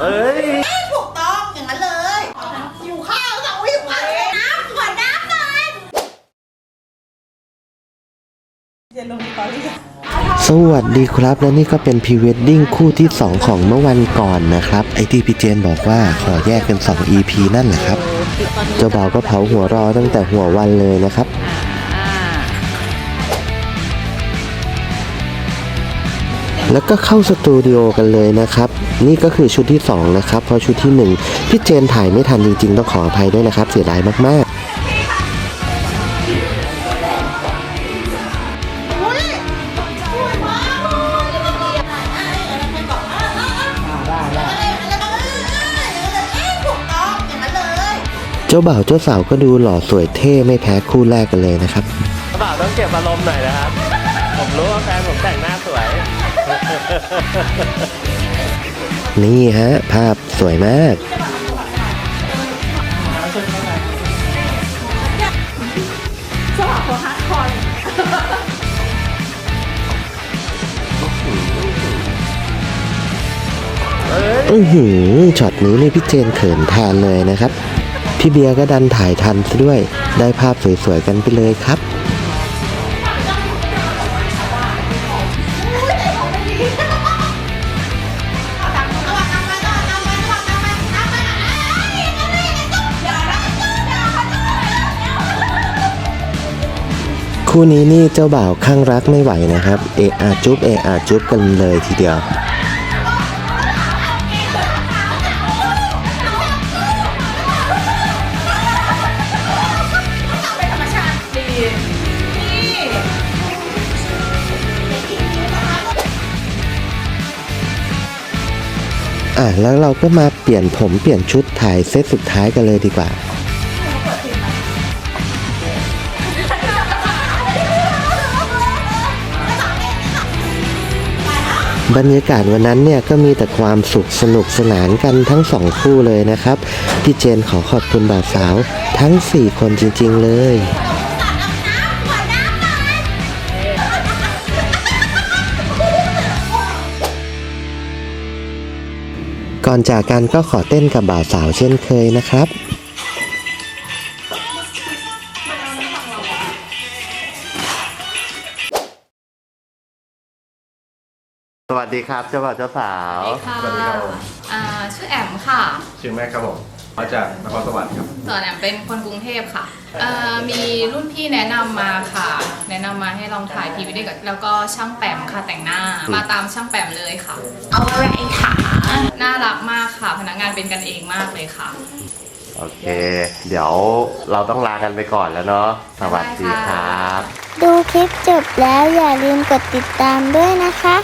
เอ้ยถูกต้องอย่างนั้นเลยอยู่ข้าวสั่งไว้อยู่ข้าวน้ำขวดน้ำหน่อยจะลงตอรี่สวัสดีครับ และนี่ก็เป็นพรีเวดดิ้งคู่ที่ 2 ของเมื่อวันก่อนนะครับ ไอที่พี่เจนบอกว่าขอแยกเป็น 2 EP นั่นแหละครับ เจ้าบ่าวก็เผาหัวรอตั้งแต่หัววันเลยนะครับ แล้วก็เข้าสตูดิโอกันเลยนะครับ นี่ก็คือชุดที่ 2 นะครับ เพราะชุดที่ 1 พี่เจนถ่ายไม่ทันจริงๆ ต้องขออภัยด้วยนะครับ เสียดายมากๆเลยนี่มันดีอะอะแล้วไปก่อนอะอะอะแล้วก็เลยแล้วก็เออเออแล้วก็เลยเอ๊ะถูกต้องอย่างนั้นเลยเจ้าบ่าวเจ้าสาวก็ดูหล่อสวยเท่ไม่แพ้คู่แรกกันเลยนะครับบ่าวต้องเก็บอารมณ์หน่อยนะครับ ผมรู้ว่าแฟนผมแต่งหน้าสวย นี่ฮะ ภาพสวยมากอือหือช็อตนี้นี่พี่เจนเขินแทนเลยนะครับ พี่เบียร์ก็ดันถ่ายทันซะด้วย ได้ภาพสวยๆกันไปเลยครับ คู่นี้นี่เจ้าบ่าวข้างรักไม่ไหวนะครับ เอะอาจุ๊บเอะอาจุ๊บกันเลยทีเดียวธรรมชาตินี่อะแล้วเราก็มาเปลี่ยนผมเปลี่ยนชุดถ่ายเซตสุดท้ายกันเลยดีกว่า บรรยากาศวันนั้นเนี่ยก็มีแต่ความสุขสนุกสนานกันทั้งสองคู่เลยนะครับพี่เจนขอขอบคุณบ่าวสาวทั้ง 4 คนจริงๆเลยก่อนจากกันก็ขอเต้นกับบ่าวสาวเช่นเคยนะครับ วัสดีครับ เจ้าบ่าวเจ้าสาว ค่ะอ่าชื่อแอมค่ะชื่อแม็กครับผมมาจากนครสวรรค์ครับ ส่วนแอมเป็นคนกรุงเทพค่ะอ่ามีรุ่นพี่แนะนำมาค่ะ แนะนำมาให้ลองถ่ายทีวีด้วยกันแล้วก็ช่างแปมค่ะแต่งหน้า มาตามช่างแปมเลยค่ะ เอาอะไรค่ะน่ารักมากค่ะ พนักงานเป็นกันเองมากเลยค่ะ โอเค เดี๋ยวเราต้องลากันไปก่อนแล้วเนาะ สวัสดีครับ ดูคลิปจบแล้วอย่าลืมกดติดตามด้วยนะคะ